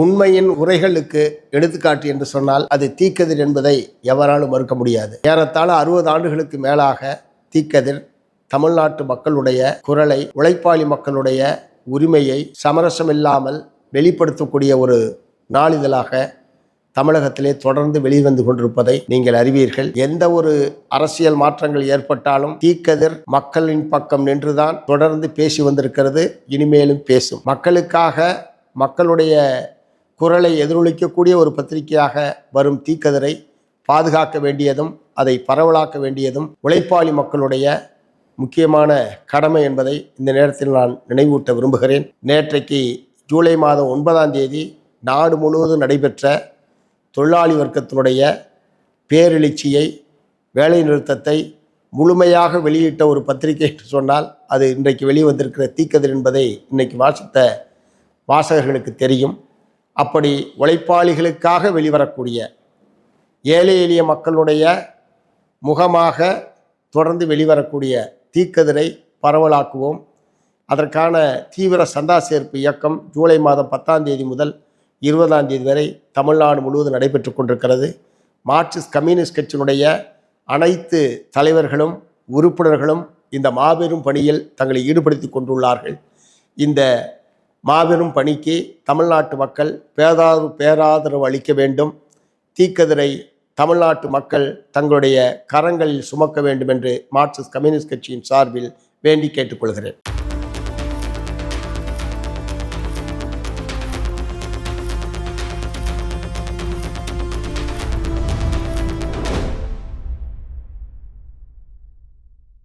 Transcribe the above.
உண்மையின் உரைகளுக்கு எடுத்துக்காட்டு என்று சொன்னால் அது தீக்கதிர் என்பதை எவராலும் மறுக்க முடியாது. ஏறத்தாழ அறுபது ஆண்டுகளுக்கு மேலாக தீக்கதிர் தமிழ்நாட்டு மக்களுடைய குரலை உழைப்பாளி மக்களுடைய உரிமையை சமரசமில்லாமல் வெளிப்படுத்தக்கூடிய ஒரு நாளிதழாக தமிழகத்திலே தொடர்ந்து வெளிவந்து கொண்டிருப்பதை நீங்கள் அறிவீர்கள். எந்த ஒரு அரசியல் மாற்றங்கள் ஏற்பட்டாலும் தீக்கதிர் மக்களின் பக்கம் நின்றுதான் தொடர்ந்து பேசி வந்திருக்கிறது. இனிமேலும் பேசும். மக்களுக்காக மக்களுடைய குரலை எதிரொலிக்கக்கூடிய ஒரு பத்திரிகையாக வரும் தீக்கதிரை பாதுகாக்க வேண்டியதும் அதை பரவலாக்க வேண்டியதும் உழைப்பாளி மக்களுடைய முக்கியமான கடமை என்பதை இந்த நேரத்தில் நான் நினைவூட்ட விரும்புகிறேன். நேற்றைக்கு ஜூலை மாதம் ஒன்பதாம் தேதி நாடு முழுவதும் நடைபெற்ற தொழிலாளி வர்க்கத்தினுடைய பேரெழுச்சியை வேலைநிறுத்தத்தை முழுமையாக வெளியிட்ட ஒரு பத்திரிகை என்று சொன்னால் அது இன்றைக்கு வெளிவந்திருக்கிற தீக்கதிர் என்பதை இன்றைக்கு வாசித்த வாசகர்களுக்கு தெரியும். அப்படி உழைப்பாளிகளுக்காக வெளிவரக்கூடிய ஏழை எளிய மக்களுடைய முகமாக தொடர்ந்து வெளிவரக்கூடிய தீக்கதிரை பரவலாக்குவோம். அதற்கான தீவிர சந்தா சேர்ப்பு இயக்கம் ஜூலை மாதம் பத்தாம் தேதி முதல் இருபதாம் தேதி வரை தமிழ்நாடு முழுவதும் நடைபெற்று கொண்டிருக்கிறது. மார்க்சிஸ்ட் கம்யூனிஸ்ட் கட்சியினுடைய அனைத்து தலைவர்களும் உறுப்பினர்களும் இந்த மாபெரும் பணியில் தங்களை ஈடுபடுத்தி கொண்டுள்ளார்கள். இந்த மாபெரும் பணிக்கு தமிழ்நாட்டு மக்கள் பேராதரவு பேராதரவு அளிக்க வேண்டும். தீக்கதிரை தமிழ்நாட்டு மக்கள் தங்களுடைய கரங்களில் சுமக்க வேண்டும் என்று மார்க்சிஸ்ட் கம்யூனிஸ்ட் கட்சியின் சார்பில் வேண்டி கேட்டுக்கொள்கிறேன்.